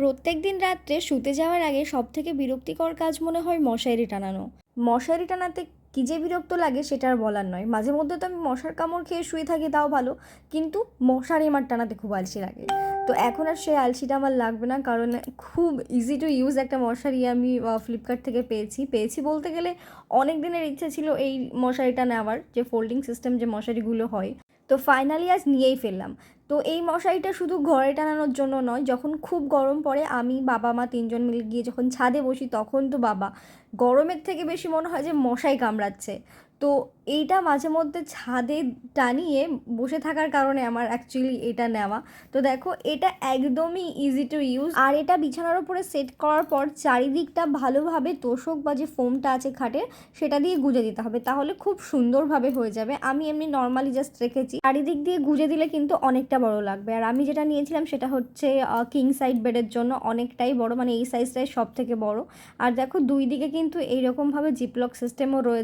প্রত্যেক দিন রাত্রে শুতে যাওয়ার আগে সব থেকে বিরক্তিকর কাজ মনে হয় মশারি টানানো। মশারি টানাতে কী যে বিরক্ত লাগে সেটা আর বলার নয়। মাঝে মধ্যে তো আমি মশার কামড় খেয়ে শুয়ে থাকি, তাও ভালো। কিন্তু মশারি আমার টানাতে খুব আলসি লাগে। তো এখন আর সেই আলসিটা আমার লাগবে না, কারণ খুব ইজি টু ইউজ একটা মশারি আমি ফ্লিপকার্ট থেকে পেয়েছি। পেয়েছি বলতে গেলে অনেক দিনের ইচ্ছে ছিল এই মশারিটা নেওয়ার, যে ফোল্ডিং সিস্টেম যে মশারিগুলো হয়। তো ফাইনালি আজ নিয়েই ফেললাম। তো এই মশারিটা শুধু ঘরে টানানোর জন্য নয়, যখন খুব গরম পড়ে, আমি বাবা মা তিনজন মিলে গিয়ে যখন ছাদে বসি, তখন তো বাবা, গরমের থেকে বেশি মনে হয় যে মশাই কামড়াচ্ছে। তো এইটা মাঝে মধ্যে ছাদে টানিয়ে বসে থাকার কারণে আমার অ্যাকচুয়ালি এটা নেওয়া। তো দেখো, এটা একদমই ইজি টু ইউজ আর এটা বিছানার উপরে সেট করার পর চারিদিকটা ভালোভাবে তোষক বা যে ফোমটা আছে খাটের, সেটা দিয়ে গুজে দিতে হবে। তাহলে খুব সুন্দরভাবে হয়ে যাবে। আমি এমনি নর্মালি জাস্ট রেখেছি। চারিদিক দিয়ে গুজে দিলে কিন্তু অনেকটা বড় লাগবে। আর আমি যেটা নিয়েছিলাম, সেটা হচ্ছে কিং সাইড বেডের জন্য অনেকটাই বড়। মানে এই সাইজটাই সব থেকে বড়। আর দেখো, দুই দিকে কিন্তু এইরকমভাবে জিপলক সিস্টেমও রয়েছে